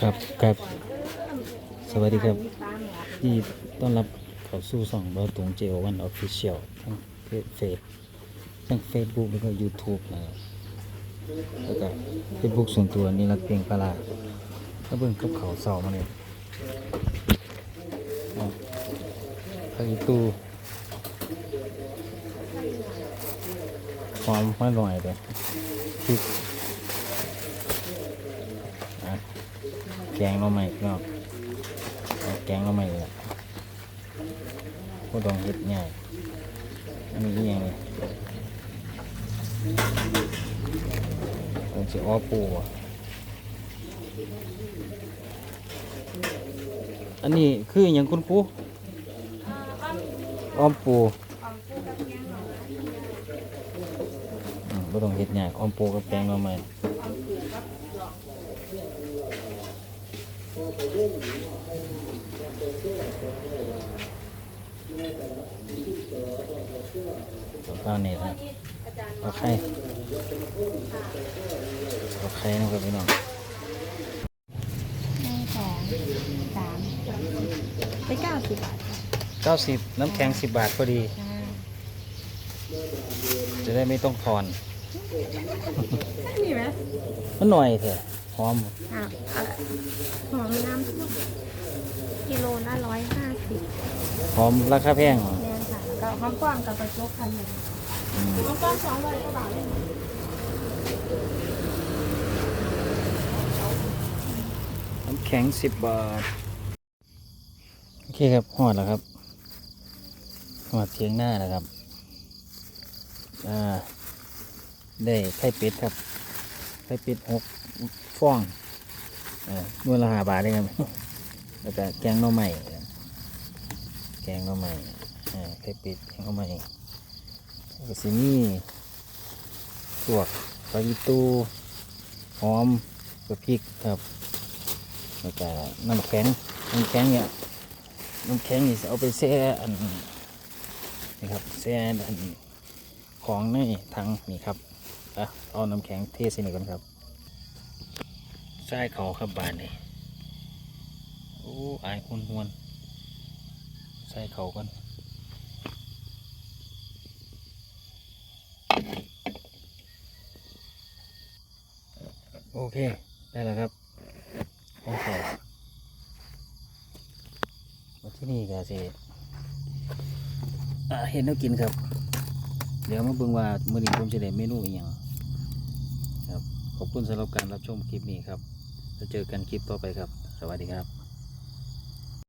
ครับครับ สวัสดีครับที่ต้อนรับเข้าสู่ช่องเราตรงเจวันออฟฟิเชียลทั้งเพจเฟซทั้งเฟซบุ๊กแล้วก็ยูทูบนะครับแล้วก็เฟซบุ๊กส่วนตัวนี่รักเพลงปลาร้าเบิ่งกับเขาเสามาเลยอ๋อไข่ตูความไม่ลอยเลยพริกอะ แกงเราใหม่เนาะเอาแกงเราไม่เลยก็ต้องเฮ็ดง่ายอันนี้อีหยังนี่ผมสิอ้อปูอันนี้คืออย่างคุณครูอ้อมปูอืมบ่ต้องเฮ็ดยากอ้อมปูกับแกงเราไม่ ข้าวเหนียวนะเอาไข่เอาไข่นะครับพี่น้องหนึ่งสองสามไปเก้าสิบบาทค่ะเก้าสิบน้ำแข็งสิบบาทพอดีอ่าจะได้ไม่ต้องทอนมีไหมมันหน่อยเถอะ หอมอะอะหอมน้ำซุปกิโลละร้อยห้าสิบหอมราคาแพงเหรอแน่นค่ะแล้วก็หอมกว้างกับกระจกพันหนึ่งอืมหอมกว้างสองร้อยกว่าบาทเลยน้ำแข็งสิบบาท โอเคครับหอดแล้วครับหอดเทียงหน้าแล้วครับ อ่า ได้ไข่เป็ดครับ ไข่เป็ดหกฟองเออมูลค่าบาทเลยครับแล้วก็แกงหน่อไม้แกงหน่อไม้อ่ไข่เป็ดแกงหน่อไม้แล้วก็สิมีสวกปลาอีตูหอมกับพริกครับแล้วก็น้ำแข็งน้ำแข็งเนี่ยน้ำแข็งนี่เอาไปแช่อันนี่ครับแช่อันของในถังนี่ครับ อะเอาน้ำแข็งเทใส่นี่ก่อนครับใส่เขาครับบานนี่โอ้อายหวนหวนใส่เขาก่อนโอเค ได้แล้วครับขอเขามาที่นี่ก็สิเห็นแล้วกินครับ เดี๋ยวมาเบิ่งว่ามื้อนี้ผมจะได้เมนูอีหยัง ขอบคุณสำหรับการรับชมคลิปนี้ครับแล้วเจอกันคลิปต่อไปครับ สวัสดีครับ